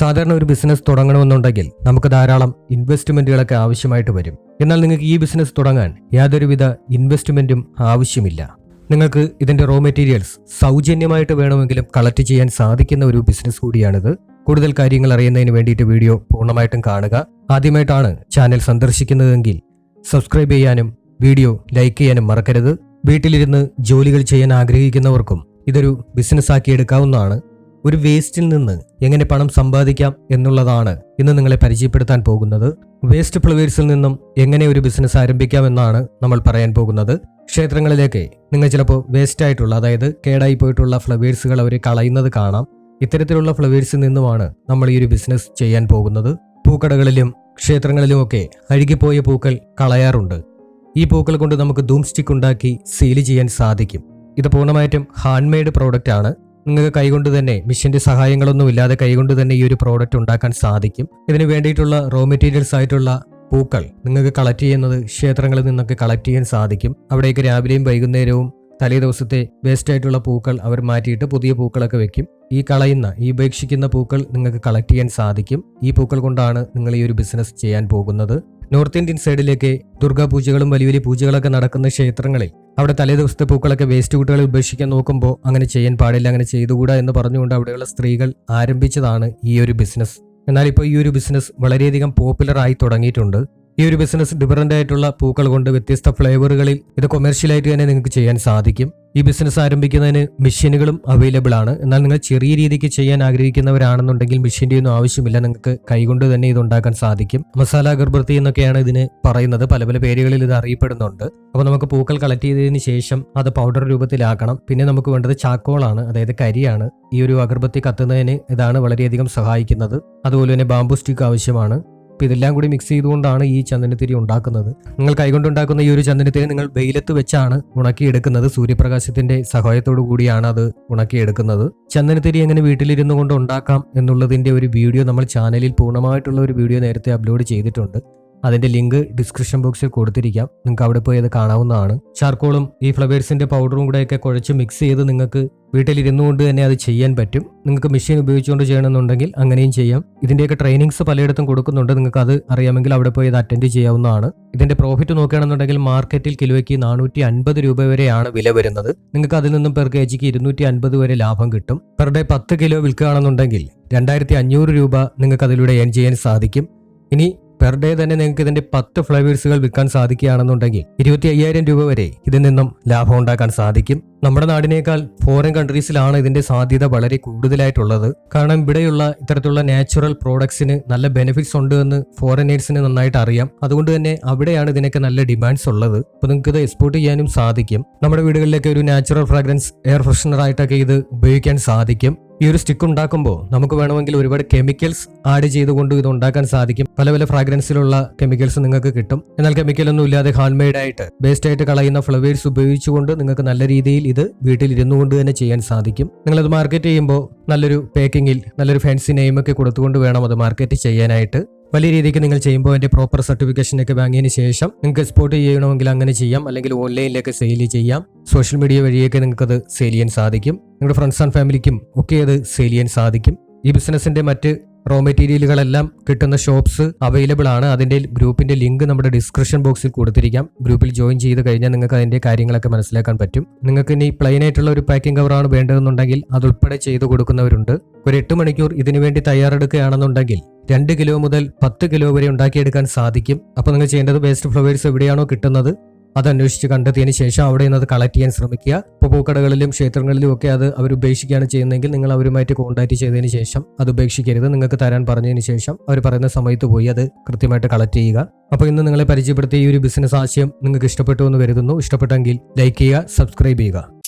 സാധാരണ ഒരു ബിസിനസ് തുടങ്ങണമെന്നുണ്ടെങ്കിൽ നമുക്ക് ധാരാളം ഇൻവെസ്റ്റ്മെന്റുകളൊക്കെ ആവശ്യമായിട്ട് വരും. എന്നാൽ നിങ്ങൾക്ക് ഈ ബിസിനസ് തുടങ്ങാൻ യാതൊരുവിധ ഇൻവെസ്റ്റ്മെന്റും ആവശ്യമില്ല. നിങ്ങൾക്ക് ഇതിന്റെ റോ മെറ്റീരിയൽസ് സൗജന്യമായിട്ട് വേണമെങ്കിലും കളക്ട് ചെയ്യാൻ സാധിക്കുന്ന ഒരു ബിസിനസ് കൂടിയാണിത്. കൂടുതൽ കാര്യങ്ങൾ അറിയുന്നതിന് വേണ്ടിയിട്ട് വീഡിയോ പൂർണമായിട്ടും കാണുക. ആദ്യമായിട്ടാണ് ചാനൽ സന്ദർശിക്കുന്നതെങ്കിൽ സബ്സ്ക്രൈബ് ചെയ്യാനും വീഡിയോ ലൈക്ക് ചെയ്യാനും മറക്കരുത്. വീട്ടിലിരുന്ന് ജോലികൾ ചെയ്യാൻ ആഗ്രഹിക്കുന്നവർക്കും ഇതൊരു ബിസിനസ് ആക്കി എടുക്കാവുന്നതാണ്. ഒരു വേസ്റ്റിൽ നിന്ന് എങ്ങനെ പണം സമ്പാദിക്കാം എന്നുള്ളതാണ് ഇന്ന് നിങ്ങളെ പരിചയപ്പെടുത്താൻ പോകുന്നത്. വേസ്റ്റ് ഫ്ലവേഴ്സിൽ നിന്നും എങ്ങനെ ഒരു ബിസിനസ് ആരംഭിക്കാം എന്നാണ് നമ്മൾ പറയാൻ പോകുന്നത്. ക്ഷേത്രങ്ങളിലേക്ക് നിങ്ങൾ ചിലപ്പോൾ വേസ്റ്റ് ആയിട്ടുള്ള അതായത് കേടായി പോയിട്ടുള്ള ഫ്ലവേഴ്സുകൾ അവർ കളയുന്നത് കാണാം. ഇത്തരത്തിലുള്ള ഫ്ലവേഴ്സിൽ നിന്നുമാണ് നമ്മൾ ഈ ഒരു ബിസിനസ് ചെയ്യാൻ പോകുന്നത്. പൂക്കടകളിലും ക്ഷേത്രങ്ങളിലുമൊക്കെ അഴുകിപ്പോയ പൂക്കൾ കളയാറുണ്ട്. ഈ പൂക്കൾ കൊണ്ട് നമുക്ക് ധൂം സ്റ്റിക്ക് ഉണ്ടാക്കി സീൽ ചെയ്യാൻ സാധിക്കും. ഇത് പൂർണമായിട്ടും ഹാൻഡ് മെയ്ഡ് പ്രോഡക്റ്റ് ആണ്. നിങ്ങൾക്ക് കൈകൊണ്ട് തന്നെ മിഷന്റെ സഹായങ്ങളൊന്നും ഇല്ലാതെ കൈകൊണ്ട് തന്നെ ഈ ഒരു പ്രോഡക്റ്റ് ഉണ്ടാക്കാൻ സാധിക്കും. ഇതിന് വേണ്ടിയിട്ടുള്ള റോ മെറ്റീരിയൽസ് ആയിട്ടുള്ള പൂക്കൾ നിങ്ങൾക്ക് കളക്ട് ചെയ്യുന്നത് ക്ഷേത്രങ്ങളിൽ നിന്നൊക്കെ കളക്ട് ചെയ്യാൻ സാധിക്കും. അവിടേക്ക് രാവിലെയും വൈകുന്നേരവും തലേ ദിവസത്തെ വേസ്റ്റ് ആയിട്ടുള്ള പൂക്കൾ അവർ മാറ്റിയിട്ട് പുതിയ പൂക്കളൊക്കെ വെക്കും. ഈ കളയുന്ന ഈ ഉപേക്ഷിക്കുന്ന പൂക്കൾ നിങ്ങൾക്ക് കളക്ട് ചെയ്യാൻ സാധിക്കും. ഈ പൂക്കൾ കൊണ്ടാണ് നിങ്ങൾ ഈ ഒരു ബിസിനസ് ചെയ്യാൻ പോകുന്നത്. നോർത്ത് ഇന്ത്യൻ സൈഡിലേക്ക് ദുർഗാ പൂജകളും വലിയ വലിയ പൂജകളൊക്കെ നടക്കുന്ന ക്ഷേത്രങ്ങളിൽ അവിടെ തലേ ദിവസത്തെ പൂക്കളൊക്കെ വേസ്റ്റ് കുട്ടികളെ ഉപേക്ഷിക്കാൻ നോക്കുമ്പോൾ അങ്ങനെ ചെയ്യാൻ പാടില്ല അങ്ങനെ ചെയ്തുകൂടാ എന്ന് പറഞ്ഞുകൊണ്ട് അവിടെയുള്ള സ്ത്രീകൾ ആരംഭിച്ചതാണ് ഈ ഒരു ബിസിനസ് എന്നാൽ ഇപ്പോൾ ഈ ഒരു ബിസിനസ് വളരെയധികം പോപ്പുലർ ആയി തുടങ്ങിയിട്ടുണ്ട്. ഈ ഒരു ബിസിനസ് ഡിഫറന്റ് ആയിട്ടുള്ള പൂക്കൾ കൊണ്ട് വ്യത്യസ്ത ഫ്ലേവറുകളിൽ ഇത് കൊമേഴ്ഷ്യലായിട്ട് തന്നെ നിങ്ങൾക്ക് ചെയ്യാൻ സാധിക്കും. ഈ ബിസിനസ് ആരംഭിക്കുന്നതിന് മെഷീനുകളും അവൈലബിൾ ആണ്. എന്നാൽ നിങ്ങൾ ചെറിയ രീതിക്ക് ചെയ്യാൻ ആഗ്രഹിക്കുന്നവരാണെന്നുണ്ടെങ്കിൽ മെഷീന്റെ ഒന്നും ആവശ്യമില്ല. നിങ്ങൾക്ക് കൈകൊണ്ട് തന്നെ ഇത് ഉണ്ടാക്കാൻ സാധിക്കും. മസാല അഗർബർത്തി എന്നൊക്കെയാണ് ഇതിന് പറയുന്നത്. പല പല പേരുകളിൽ ഇത് അറിയപ്പെടുന്നുണ്ട്. അപ്പോൾ നമുക്ക് പൂക്കൾ കളക്ട് ചെയ്തതിന് ശേഷം അത് പൗഡർ രൂപത്തിലാക്കണം. പിന്നെ നമുക്ക് വേണ്ടത് ചാക്കോളാണ് അതായത് കരിയാണ്. ഈ ഒരു അഗർബത്തി കത്തുന്നതിന് ഇതാണ് വളരെയധികം സഹായിക്കുന്നത്. അതുപോലെ തന്നെ ബാംബു സ്റ്റിക്ക് ആവശ്യമാണ്. അപ്പോൾ ഇതെല്ലാം കൂടി മിക്സ് ചെയ്തുകൊണ്ടാണ് ഈ ചന്ദനത്തിരി ഉണ്ടാക്കുന്നത്. നിങ്ങൾ കൈകൊണ്ടുണ്ടാക്കുന്ന ഈ ഒരു ചന്ദനത്തിരി നിങ്ങൾ വെയിലത്ത് വെച്ചാണ് ഉണക്കിയെടുക്കുന്നത്. സൂര്യപ്രകാശത്തിന്റെ സഹായത്തോടു കൂടിയാണ് അത് ഉണക്കിയെടുക്കുന്നത്. ചന്ദനത്തിരി എങ്ങനെ വീട്ടിലിരുന്നു കൊണ്ട് ഉണ്ടാക്കാം എന്നുള്ളതിന്റെ ഒരു വീഡിയോ നമ്മൾ ചാനലിൽ പൂർണമായിട്ടുള്ള ഒരു വീഡിയോ നേരത്തെ അപ്ലോഡ് ചെയ്തിട്ടുണ്ട്. അതിന്റെ ലിങ്ക് ഡിസ്ക്രിപ്ഷൻ ബോക്സിൽ കൊടുത്തിരിക്കാം. നിങ്ങൾക്ക് അവിടെ പോയി അത് കാണാവുന്നതാണ്. ചാർക്കോളും ഈ ഫ്ലവേഴ്സിന്റെ പൗഡറും കൂടെയൊക്കെ കുഴച്ച് മിക്സ് ചെയ്ത് നിങ്ങൾക്ക് വീട്ടിലിരുന്നു കൊണ്ട് തന്നെ അത് ചെയ്യാൻ പറ്റും. നിങ്ങൾക്ക് മെഷീൻ ഉപയോഗിച്ചുകൊണ്ട് ചെയ്യണമെന്നുണ്ടെങ്കിൽ അങ്ങനെയും ചെയ്യാം. ഇതിന്റെയൊക്കെ ട്രെയിനിങ്സ് പലയിടത്തും കൊടുക്കുന്നുണ്ട്. നിങ്ങൾക്ക് അത് അറിയാമെങ്കിൽ അവിടെ പോയി അത് അറ്റൻഡ് ചെയ്യാവുന്നതാണ്. ഇതിന്റെ പ്രോഫിറ്റ് നോക്കുകയാണെന്നുണ്ടെങ്കിൽ മാർക്കറ്റിൽ കിലോയ്ക്ക് നാനൂറ്റി അൻപത് രൂപ വരെയാണ് വില വരുന്നത്. നിങ്ങൾക്ക് അതിൽ നിന്നും പെർ കെ ജിക്ക് ഇരുന്നൂറ്റി അൻപത് വരെ ലാഭം കിട്ടും. പെർ ഡേ പത്ത് കിലോ വിൽക്കുകയാണെന്നുണ്ടെങ്കിൽ രണ്ടായിരത്തി അഞ്ഞൂറ് രൂപ നിങ്ങൾക്ക് അതിലൂടെ ഏൺ ചെയ്യാൻ സാധിക്കും. ഇനി പെർ ഡേ തന്നെ നിങ്ങൾക്ക് ഇതിന്റെ പത്ത് ഫ്ലൈവേഴ്സുകൾ വിൽക്കാൻ സാധിക്കുകയാണെന്നുണ്ടെങ്കിൽ ഇരുപത്തി അയ്യായിരം രൂപ വരെ ഇതിൽ നിന്നും ലാഭം ഉണ്ടാക്കാൻ സാധിക്കും. നമ്മുടെ നാടിനേക്കാൾ ഫോറിൻ കൺട്രീസിലാണ് ഇതിന്റെ സാധ്യത വളരെ കൂടുതലായിട്ടുള്ളത്. കാരണം ഇവിടെയുള്ള ഇത്തരത്തിലുള്ള നാച്ചുറൽ പ്രോഡക്ട്സിന് നല്ല ബെനിഫിറ്റ്സ് ഉണ്ട് എന്ന് ഫോറിനേഴ്സിന് നന്നായിട്ട് അറിയാം. അതുകൊണ്ട് തന്നെ അവിടെയാണ് ഇതിനൊക്കെ നല്ല ഡിമാൻഡ്സ് ഉള്ളത്. അപ്പോൾ നിങ്ങൾക്ക് ഇത് എക്സ്പോർട്ട് ചെയ്യാനും സാധിക്കും. നമ്മുടെ വീടുകളിലേക്ക് ഒരു നാച്ചുറൽ ഫ്രാഗ്രൻസ് എയർ ഫ്രഷനർ ആയിട്ടൊക്കെ ഇത് ഉപയോഗിക്കാൻ സാധിക്കും. ഈ ഒരു സ്റ്റിക്ക് ഉണ്ടാക്കുമ്പോൾ നമുക്ക് വേണമെങ്കിൽ ഒരുപാട് കെമിക്കൽസ് ആഡ് ചെയ്തുകൊണ്ട് ഇത് ഉണ്ടാക്കാൻ സാധിക്കും. പല പല ഫ്രാഗ്രൻസിലുള്ള കെമിക്കൽസ് നിങ്ങൾക്ക് കിട്ടും. എന്നാൽ കെമിക്കൽ ഒന്നും ഇല്ലാതെ ഹാൻഡ് മെയ്ഡ് ആയിട്ട് വേസ്റ്റ് ആയിട്ട് കളയുന്ന ഫ്ലവേഴ്സ് ഉപയോഗിച്ചുകൊണ്ട് നിങ്ങൾക്ക് നല്ല രീതിയിൽ ഇത് വീട്ടിൽ ഇരുന്നു കൊണ്ട് തന്നെ ചെയ്യാൻ സാധിക്കും. നിങ്ങളത് മാർക്കറ്റ് ചെയ്യുമ്പോൾ നല്ലൊരു പാക്കിങ്ങിൽ നല്ലൊരു ഫാൻസി നെയിമൊക്കെ കൊടുത്തുകൊണ്ട് വേണം അത് മാർക്കറ്റ് ചെയ്യാനായിട്ട്. വലിയ രീതിക്ക് നിങ്ങൾ ചെയ്യുമ്പോൾ അതിന്റെ പ്രോപ്പർ സർട്ടിഫിക്കേഷൻ ഒക്കെ വാങ്ങിയതിന് ശേഷം നിങ്ങൾക്ക് എക്സ്പോർട്ട് ചെയ്യണമെങ്കിൽ അങ്ങനെ ചെയ്യാം. അല്ലെങ്കിൽ ഓൺലൈനിലൊക്കെ സെയിൽ ചെയ്യാം. സോഷ്യൽ മീഡിയ വഴിയൊക്കെ നിങ്ങൾക്കത് സെയിൽ ചെയ്യാൻ സാധിക്കും. നിങ്ങളുടെ ഫ്രണ്ട്സ് ആൻഡ് ഫാമിലിക്കും ഒക്കെ അത് സെയിൽ ചെയ്യാൻ സാധിക്കും. ഈ ബിസിനസിന്റെ മറ്റ് റോ മെറ്റീരിയലുകളെല്ലാം കിട്ടുന്ന ഷോപ്സ് അവൈലബിൾ ആണ്. അതിന്റെ ഗ്രൂപ്പിന്റെ ലിങ്ക് നമ്മുടെ ഡിസ്ക്രിപ്ഷൻ ബോക്സിൽ കൊടുത്തിരിക്കാം. ഗ്രൂപ്പിൽ ജോയിൻ ചെയ്ത് കഴിഞ്ഞാൽ നിങ്ങൾക്ക് അതിന്റെ കാര്യങ്ങളൊക്കെ മനസ്സിലാക്കാൻ പറ്റും. നിങ്ങൾക്ക് ഇനി പ്ലെയിൻ ആയിട്ടുള്ള ഒരു പാക്കിംഗ് കവറാണ് വേണ്ടതെന്നുണ്ടെങ്കിൽ അതുൾപ്പെടെ ചെയ്തു കൊടുക്കുന്നവരുണ്ട്. ഒരു എട്ട് മണിക്കൂർ ഇതിനുവേണ്ടി തയ്യാറെടുക്കുകയാണെന്നുണ്ടെങ്കിൽ രണ്ട് കിലോ മുതൽ പത്ത് കിലോ വരെ ഉണ്ടാക്കിയെടുക്കാൻ സാധിക്കും. അപ്പോൾ നിങ്ങൾ ചെയ്യേണ്ടത് വേസ്റ്റ് ഫ്ലവേഴ്സ് എവിടെയാണോ കിട്ടുന്നത് അത് അന്വേഷിച്ച് കണ്ടെത്തിയതിന് ശേഷം അവിടെ നിന്ന് അത് കളക്ട് ചെയ്യാൻ ശ്രമിക്കുക. ഇപ്പോൾ പൂക്കടകളിലും ക്ഷേത്രങ്ങളിലും ഒക്കെ അത് അവർ ഉപേക്ഷിക്കുകയാണ് ചെയ്യുന്നതെങ്കിൽ നിങ്ങൾ അവരുമായിട്ട് കോൺടാക്ട് ചെയ്തതിന് ശേഷം അത് ഉപേക്ഷിക്കരുത്. നിങ്ങൾക്ക് തരാൻ പറഞ്ഞതിന് ശേഷം അവർ പറയുന്ന സമയത്ത് പോയി അത് കൃത്യമായിട്ട് കളക്ട് ചെയ്യുക. അപ്പോൾ ഇന്ന് നിങ്ങളെ പരിചയപ്പെടുത്തിയ ഈ ഒരു ബിസിനസ് ആശയം നിങ്ങൾക്ക് ഇഷ്ടപ്പെട്ടു എന്ന് കരുതുന്നു. ഇഷ്ടപ്പെട്ടെങ്കിൽ ലൈക്ക് ചെയ്യുക സബ്സ്ക്രൈബ് ചെയ്യുക.